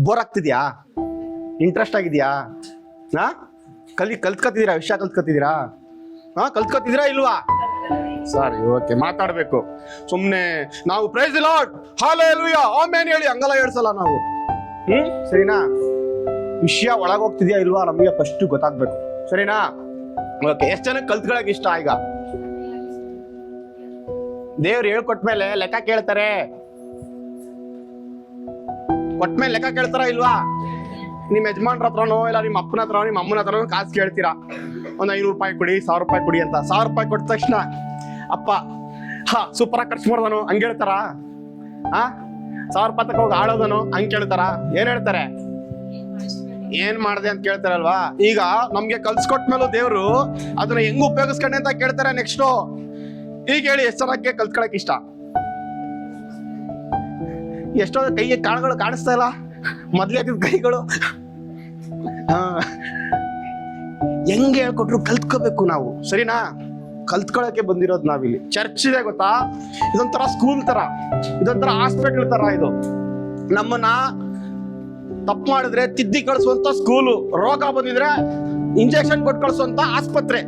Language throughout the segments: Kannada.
ಬೋರ್ ಆಗ್ತಿದ್ಯಾ? ಇಂಟ್ರೆಸ್ಟ್ ಆಗಿದೆಯಾ? ಹಾ? ಕಲಿ, ಕಲ್ತ್ಕೊತಿದ್ದೀರಾ? ವಿಷಯ ಕಲ್ತ್ಕೊತಿದ್ದೀರಾ? ಹಾ, ಕಲ್ತ್ಕೊತಿದ್ದೀರಾ ಇಲ್ವಾ? ಸರಿ ಓಕೆ ಮಾತಾಡಬೇಕು. ಸುಮ್ಮನೆ ನಾವು ಪ್ರೈಸ್ ಲಾಟ್ ಹಾಲೆ ಆಮೇನ್ ಹೇಳಿ ಹಂಗಲ್ಲ ಹೇಳ್ಸಲ್ಲ ನಾವು. ಹ್ಮ್, ಸರಿನಾ? ವಿಷಯ ಒಳಗೋಗ್ತಿದ್ಯಾ ಇಲ್ವಾ ನಮಗೆ ಫಸ್ಟ್ ಗೊತ್ತಾಗ್ಬೇಕು. ಸರಿನಾ? ಓಕೆ ಎಷ್ಟು ಜನಕ್ಕೆ ಕಲ್ತ್ಕೊಳಕ್ ಇಷ್ಟ ಈಗ? ದೇವ್ರು ಹೇಳ್ಕೊಟ್ಮೇಲೆ ಲೆಕ್ಕ ಕೇಳ್ತಾರೆ. ಕೊಟ್ಮೇಲೆ ಲೆಕ್ಕ ಕೇಳ್ತಾರ ಇಲ್ವಾ? ನಿಮ್ಮ ಯಜಮಾನ್ರ ಹತ್ರನೋ, ಇಲ್ಲ ನಿಮ್ಮ ಅಪ್ಪನ ಹತ್ರ ನಿಮ್ಮ ಅಮ್ಮನ ಹತ್ರನೋ ಕಾಸು ಕೇಳ್ತೀರಾ? ಒಂದು ಐನೂರು ರೂಪಾಯಿ ಕೊಡಿ, ಸಾವಿರ ರೂಪಾಯಿ ಕೊಡಿ ಅಂತ. ಸಾವಿರ ರೂಪಾಯಿ ಕೊಟ್ಟ ತಕ್ಷಣ, ಅಪ್ಪ, ಹಾ ಸೂಪರ್ ಆಗಿ ಖರ್ಚು ಮಾಡ್ದನು ಹಂಗೆ ಹೇಳ್ತಾರ? ಆ? ಸಾವಿರ ರೂಪಾಯಿ ತಕ ಹೋಗಿ ಆಳೋದನು ಹಂಗೆ ಕೇಳ್ತಾರ? ಏನ್ ಹೇಳ್ತಾರೆ? ಏನ್ ಮಾಡ್ದೆ ಅಂತ ಕೇಳ್ತಾರಲ್ವಾ? ಈಗ ನಮ್ಗೆ ಕಲ್ಸ್ಕೊಟ್ಮೇಲೂ ದೇವ್ರು ಅದನ್ನ ಹೆಂಗ್ ಉಪಯೋಗಿಸ್ಕೊಂಡೆ ಅಂತ ಕೇಳ್ತಾರೆ ನೆಕ್ಸ್ಟ್ ಈಗ ಹೇಳಿ, ಎಷ್ಟು ಜನಕ್ಕೆ ಕಲ್ತ್ಕೊಳಕ್ ಇಷ್ಟ? ಎಷ್ಟೋ ಕೈಗೆ ಕಾಳುಗಳು ಕಾಣಿಸ್ತಾ ಇಲ್ಲ. ಮೊದ್ಲೇ ಹಾಕಿದ ಕೈಗಳು. ಹೆಂಗ್ ಹೇಳ್ಕೊಟ್ರು ಕಲ್ತ್ಕೋಬೇಕು ನಾವು? ಸರಿನಾ? ಕಲ್ತ್ಕೊಳಕ್ಕೆ ಬಂದಿರೋದು ನಾವಿಲ್ಲಿ. ಚರ್ಚ್ ಇದೆ ಗೊತ್ತಾ? ಇದೊಂಥರ ಸ್ಕೂಲ್ ತರ. ಇದೊಂಥರ ಹಾಸ್ಪಿಟಲ್ ತರ ಇದು. ನಮ್ಮನ್ನ ತಪ್ಪು ಮಾಡಿದ್ರೆ, ತಿದ್ದಿ ಕಳಿಸುವಂತ ಸ್ಕೂಲು ರೋಗ ಬಂದಿದ್ರೆ ಇಂಜೆಕ್ಷನ್ ಕೊಟ್ಟು ಕಳಿಸುವಂತ ಆಸ್ಪತ್ರೆ.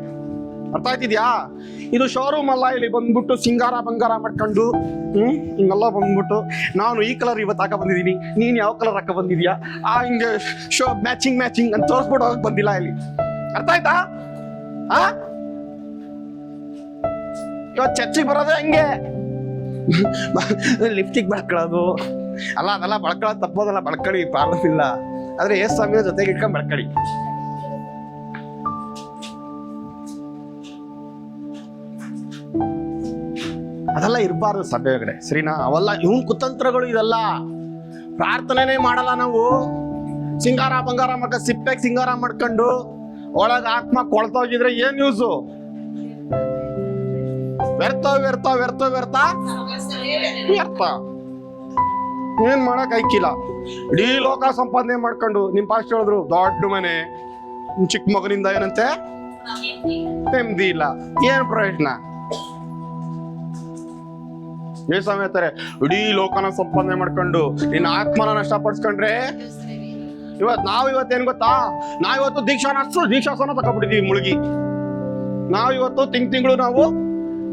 ಅರ್ಥ ಆಯ್ತಿದ್ಯಾ? ಇದು ಶೋರೂಮ್ ಅಲ್ಲ, ಇಲ್ಲಿ ಬಂದ್ಬಿಟ್ಟು ಸಿಂಗಾರ ಬಂಗಾರ ಮಾಡ್ಕೊಂಡು, ಹ್ಮ್, ಹಿಂಗೆಲ್ಲ ಬಂದ್ಬಿಟ್ಟು ನಾನು ಈ ಕಲರ್ ಇವತ್ತು ಹಾಕ ಬಂದಿದ್ದೀನಿ. ನೀನ್ ಯಾವ ಕಲರ್ ಹಾಕ ಬಂದಿದ್ಯಾ? ಆ, ಹಿಂಗೆ ಶೋ ಮ್ಯಾಚಿಂಗ್ ಮ್ಯಾಚಿಂಗ್ ಅಂತ ತೋರಿಸ್ಬಿಟ್ಟು ಹೋಗಕ್ ಬಂದಿಲ್ಲ ಇಲ್ಲಿ. ಅರ್ಥ ಆಯ್ತಾ? ಆ? ಇವತ್ತು ಚರ್ಚಿಗೆ ಬರೋದೇ ಹಂಗೆ. ಲಿಫ್ಟಿಗೆ ಬಳ್ಕೊಳ್ಳೋದು. ಅಲ್ಲ, ಅದೆಲ್ಲ ಬಳ್ಕೊಳ್ಳೋದು ತಪ್ಪೋದಲ್ಲ, ಬಳ್ಕೊಳ್ಳಿ ಪ್ರಾಬ್ಲಮ್ ಇಲ್ಲ ಆದ್ರೆ ಏಸ್ ಸ್ವಾಮಿನ ಜೊತೆಗೆ ಇಟ್ಕೊಂಡು ಬಳಕೊಳ್ಳಿ. ಅದೆಲ್ಲ ಇರಬಾರ್ದು ಸಭೆ ಒಳಗಡೆ ಸರಿನಾ? ಅವೆಲ್ಲ ಇವನ್ ಕುತಂತ್ರಗಳು ಇದೆಲ್ಲ. ಪ್ರಾರ್ಥನೆನೇ ಮಾಡಲ್ಲ ನಾವು. ಸಿಂಗಾರ ಬಂಗಾರ ಮಾಡ್ಕ ಸಿಪ್ಪೆಗೆ ಸಿಂಗಾರ ಮಾಡ್ಕೊಂಡು ಒಳಗ ಆತ್ಮ ಕೊಳ್ತೋಗಿದ್ರೆ ಏನ್ ಯೂಸು ವ್ಯರ್ಥ ವ್ಯರ್ಥ ವ್ಯರ್ಥ ವ್ಯರ್ಥ? ವ್ಯರ್ಥ. ಏನ್ ಮಾಡಕ್ ಐಕಿಲ್ಲ. ಇಡೀ ಲೋಕ ಸಂಪಾದನೆ ಮಾಡ್ಕೊಂಡು ನಿಮ್ ಪಾಸ್ಟ್ ಹೇಳಿದ್ರು ದೊಡ್ಡ ಮನೆ ಚಿಕ್ಕ ಮಗನಿಂದ ಏನಂತೆ? ನೆಮ್ಮದಿ ಇಲ್ಲ. ಏನ್ ಪ್ರಯೋಜನ? ಏ ಹೇಳ್ತಾರೆ ಇಡೀ ಲೋಕನ ಸಂಪಾದನೆ ಮಾಡ್ಕೊಂಡು ನಿನ್ನ ಆತ್ಮನ ನಷ್ಟಪಡಿಸ್ಕೊಂಡ್ರೆ ಇವತ್ ನಾವ್ ಏನ್ ಗೊತ್ತಾ? ನಾವ್ ಇವತ್ತು ದೀಕ್ಷಾನ ದೀಕ್ಷಾಸನ ತಗೊಬಿಟ್ಟಿದೀವಿ ಮುಳುಗಿ. ನಾವ್ ಇವತ್ತು ತಿಂಗ್ ತಿಂಗಳು ನಾವು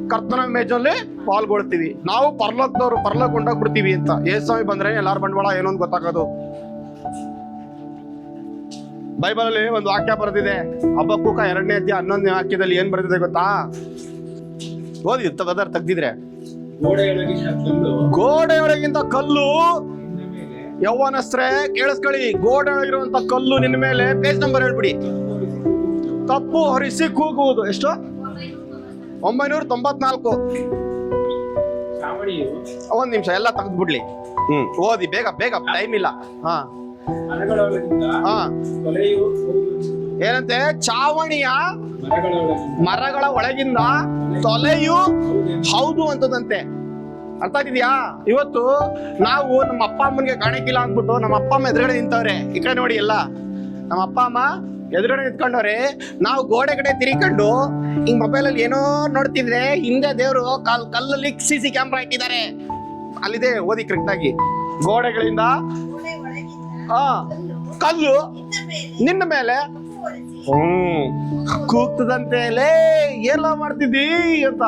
ಕರ್ತನ ಮೇಜಲ್ಲಿ ಪಾಲ್ಗೊಳ್ತೀವಿ. ನಾವು ಪರ್ಲೋಕದವ್ರು ಪರ್ಲೋಕ ಕೊಂಡೋಗ್ಬಿಡ್ತೀವಿ ಅಂತ. ಏಸ್ವಾಮಿ ಬಂದ್ರೆ ಎಲ್ಲಾರ ಬಂಡವಾಳ ಏನೋ ಅಂತ ಗೊತ್ತಾಗೋದು. ಬೈಬಲ್ ಅಲ್ಲಿ ಒಂದು ವಾಕ್ಯ ಬರೆದಿದೆ. ಹಬ್ಬಕ್ಕೂಕ ಎರಡನೇ ಅಧ್ಯಾಯ ಹನ್ನೊಂದನೇ ವಾಕ್ಯದಲ್ಲಿ ಏನ್ ಬರೆದಿದೆ ಗೊತ್ತಾ? ಓದಿ ತೆಗ್ದಿದ್ರೆ. ಗೋಡೆಯೊಳಗಿಂತ ಕಲ್ಲು. ಯೌವನಸ್ತ್ರೇ ಕೇಳಿಸ್ಕೊಳ್ಳಿ. ಗೋಡೆ ಒಳಗಿರುವಂತ ಕಲ್ಲು ನಿನ್ನ ಮೇಲೆ. ಪೇಜ್ ನಂಬರ್ ಹೇಳ್ಬಿಡಿ. ತಪ್ಪು ಹರಿಸಿ ಕೂಗುವುದು. ಎಷ್ಟು? ಒಂಬೈನೂರ ತೊಂಬತ್ನಾಲ್ಕು. ಒಂದ್ ನಿಮಿಷ ಎಲ್ಲ ಬಿಡ್ಲಿ. ಹ್ಮ್ ಓದಿ ಬೇಗ ಬೇಗ ಟೈಮ್ ಇಲ್ಲ. ಹಾ. ಏನಂತೆ? ಚಾವಣಿಯ ಮರಗಳ ಒಳಗಿಂದ ತೊಲೆಯು ಹೌದು ಅಂತದಂತೆ. ಅರ್ಥ ಆಗಿದ್ಯಾ ಇವತ್ತು ನಾವು ನಮ್ಮ ಅಪ್ಪ ಅಮ್ಮನಿಗೆ ಕಾಣಕ್ಕಿಲ್ಲ ಅಂದ್ಬಿಟ್ಟು ನಮ್ಮ ಅಪ್ಪ ಅಮ್ಮ ಎದುರುಗಡೆ ನಿಂತವ್ರೆ. ಈ ಕಡೆ ನೋಡಿ ಎಲ್ಲ. ನಮ್ಮ ಅಪ್ಪ ಅಮ್ಮ ಎದುರುಗಡೆ ನಿಂತ್ಕೊಂಡವ್ರೆ. ನಾವು ಗೋಡೆ ಕಡೆ ತಿರ್ಕೊಂಡು ಹಿಂಗ್ ಮೊಬೈಲ್ ಅಲ್ಲಿ ಏನೋ ನೋಡ್ತಿದ್ರೆ ಹಿಂದೆ ದೇವರು ಕಲ್ ಕಲ್ಲಲ್ಲಿ ಸಿ ಸಿ ಕ್ಯಾಮ್ರಾ ಇಟ್ಟಿದ್ದಾರೆ. ಅಲ್ಲಿದೆ ಓದಿ ಕರೆಕ್ಟ್ ಆಗಿ. ಗೋಡೆಗಳಿಂದ ಹಾ ಕಲ್ಲು ನಿನ್ನ ಮೇಲೆ ಕೂಗ್ತದಂತೆ, ಲೇ ಎಲ್ಲ ಮಾಡ್ತಿದ್ದಿ ಅಂತ.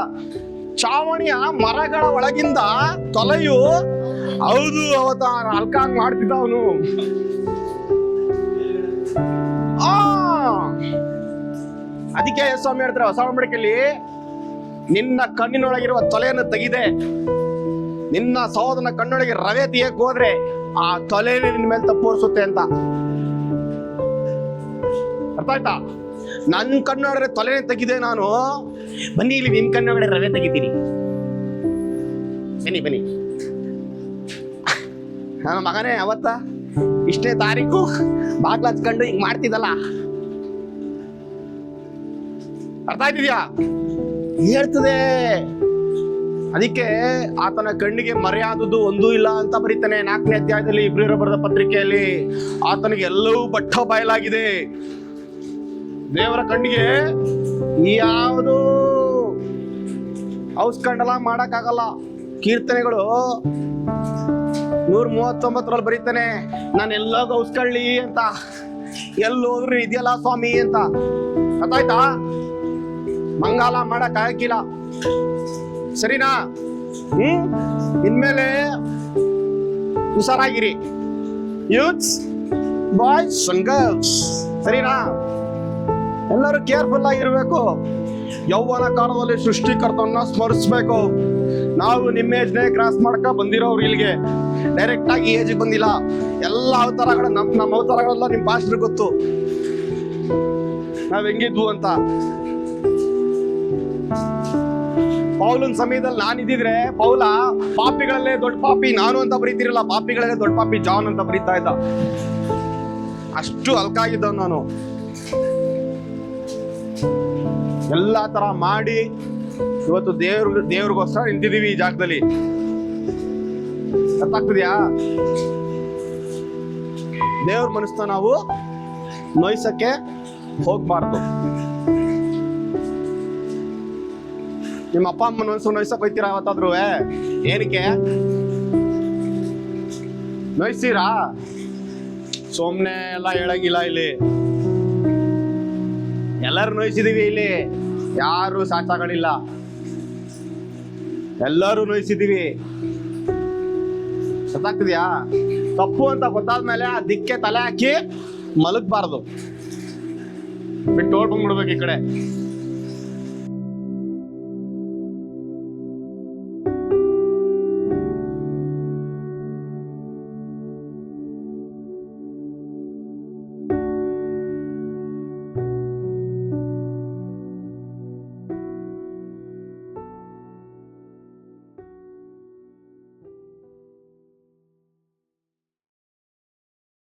ಚಾವಣಿಯ ಮರಗಳ ಒಳಗಿಂದ ತೊಲೆಯು, ಹೌದು ಅವತ್ತ ಅಲ್ಕಾಂಗ್ ಮಾಡ್ತಿದ್ದ ಅವನು ಅದಕ್ಕೆ ಸ್ವಾಮಿ ಹೇಳ್ತಾರೆ, ಹೊಸ ಒಡಂಬಡಿಕೆಯಲ್ಲಿ ನಿನ್ನ ಕಣ್ಣಿನೊಳಗಿರುವ ತೊಲೆಯನ್ನು ತೆಗಿದೆ. ನಿನ್ನ ಸಹೋದರನ ಕಣ್ಣೊಳಗೆ ರವೆ ತೆಗಿಯಕ್ ಹೋದ್ರೆ ಆ ತೊಲೆ ನಿನ್ನ ಮೇಲೆ ತಪ್ಪೋರಿಸುತ್ತೆ ಅಂತ. ಅರ್ಥ ಆಯ್ತಾ ನನ್ನ ಕಣ್ಣೊಳಗಡೆ ತೊಲೆನೆ ತೆಗಿದೆ ನಾನು. ಬನ್ನಿ, ಇಲ್ಲಿ ನಿಮ್ ಕಣ್ಣೊಳಗಡೆ ರವೆ ತೆಗಿತೀನಿ. ಬನ್ನಿ ಬನ್ನಿ. ನನ್ನ ಮಗನೇ, ಅವತ್ತ ಇಷ್ಟೇ ತಾರೀಕು ಬಾಗ್ಲ ಹಚ್ಕೊಂಡು ಹಿಂಗ್ ಮಾಡ್ತಿದ್ದಲ್ಲ. ಅರ್ಥ ಆಯ್ತಿದ್ಯಾ? ಹೇಳ್ತದೆ. ಅದಕ್ಕೆ ಆತನ ಕಣ್ಣಿಗೆ ಮರೆಯಾದದ್ದು ಒಂದೂ ಇಲ್ಲ ಅಂತ ಬರೀತಾನೆ. ನಾಲ್ಕನೇ ಅಧ್ಯಾಯದಲ್ಲಿ ಇಬ್ರಿರೋ ಬರೆದ ಪತ್ರಿಕೆಯಲ್ಲಿ ಆತನಿಗೆ ಎಲ್ಲವೂ ಬಟ್ಟ ಬಯಲಾಗಿದೆ. ದೇವರ ಕಣ್ಣಿಗೆ ಯಾವುದು ಔಸ್ಕಂಡಲ ಮಾಡಕ್ಕಾಗಲ್ಲ. ಕೀರ್ತನೆಗಳು ನೂರ ಮೂವತ್ತೊಂಬತ್ತರಲ್ಲಿ ಬರೀತಾನೆ ನಾನು ಎಲ್ಲ ಔಸ್ಕಳ್ಳಿ ಅಂತ ಎಲ್ಲಿ ಹೋದ್ರು ಇದೆಯಲ್ಲ ಸ್ವಾಮಿ ಅಂತ. ಗೊತ್ತಾಯ್ತಾ? ಮಂಗಾಲ ಮಾಡಕ್ ಹಾಕಿಲ್ಲ ಸರಿನಾ? ಹ್ಮ್? ಇನ್ಮೇಲೆ ಹುಷಾರಾಗಿರಿ. ಯೂತ್ಸ್ ಬಾಯ್ಸ್ ಸರಿನಾ? ಎಲ್ಲರೂ ಕೇರ್ಫುಲ್ ಆಗಿರ್ಬೇಕು. ಯೌವನ ಕಾಲದಲ್ಲಿ ಸೃಷ್ಟಿಕರ್ತವನ್ನ ಸ್ಮರಿಸ್ಬೇಕು. ನಾವು ನಿಮ್ಮ ಏಜ್ನೇ ಕ್ರಾಸ್ ಮಾಡ್ಕ ಬಂದಿರೋರು ಇಲ್ಲಿಗೆ. ಡೈರೆಕ್ಟ್ ಆಗಿ ಏಜ್ ಬಂದಿಲ್ಲ. ಎಲ್ಲ ಅವತಾರಗಳು ನಮ್ ನಮ್ಮ ಅವತಾರಗಳೆಲ್ಲ ನಿಮ್ ಭಾಷೆ ಗೊತ್ತು. ನಾವ್ ಹೆಂಗಿದ್ವು ಅಂತ. ಪೌಲನ್ ಸಮಯದಲ್ಲಿ ನಾನು ಇದ್ದಿದ್ರೆ, ಪೌಲ, ಪಾಪಿಗಳಲ್ಲೇ ದೊಡ್ಡ ಪಾಪಿ, ನಾನು ಅಂತ ಬರೀತಿರಲ್ಲ ಪಾಪಿಗಳಲ್ಲೇ ದೊಡ್ಡ ಪಾಪಿ ಜಾನ್ ಅಂತ ಬರೀತಾ ಇದ್ದ. ಅಷ್ಟು ಅಲ್ಕಾಗಿದ್ದವ್ ನಾನು. ಎಲ್ಲ ತರ ಮಾಡಿ ಇವತ್ತು ದೇವ್ರ, ದೇವ್ರಿಗೋಸ್ಕರ ನಿಂತಿದೀವಿ ಈ ಜಾಗದಲ್ಲಿ. ಅರ್ಥಾಗ್ತದ್ಯಾ ದೇವ್ರ ಮನಸ್ಸನ್ನ ನಾವು ನೋಯ್ಸಕ್ಕೆ ಹೋಗ್ಬಾರ್ದು. ನಿಮ್ಮ ಅಪ್ಪ ಅಮ್ಮನ ಮನಸ್ಸು ನೋಯ್ಸಕ್ ಹೋಯ್ತೀರಾ ಅವತ್ತಾದ್ರು ಏನಕ್ಕೆ? ನೋಯ್ಸೀರಾ? ಸುಮ್ನೆ ಎಲ್ಲ ಹೇಳಂಗಿಲ್ಲ ಇಲ್ಲಿ. ಎಲ್ಲರೂ ನೋಯಿಸಿದೀವಿ ಇಲ್ಲಿ. ಯಾರು ಸಾಚಾಗಳಿಲ್ಲ ಎಲ್ಲರೂ ನೋಯಿಸಿದೀವಿ. ಗೊತ್ತಾಗ್ತಿದ್ಯಾ? ತಪ್ಪು ಅಂತ ಗೊತ್ತಾದ್ಮೇಲೆ ಆ ದಿಕ್ಕೆ ತಲೆ ಹಾಕಿ ಮಲಗಬಾರ್ದು. ಬಿಟ್ಟು ಓಡ್ಕೊಂಡ್ಬಿಡ್ಬೇಕು ಈ ಕಡೆ.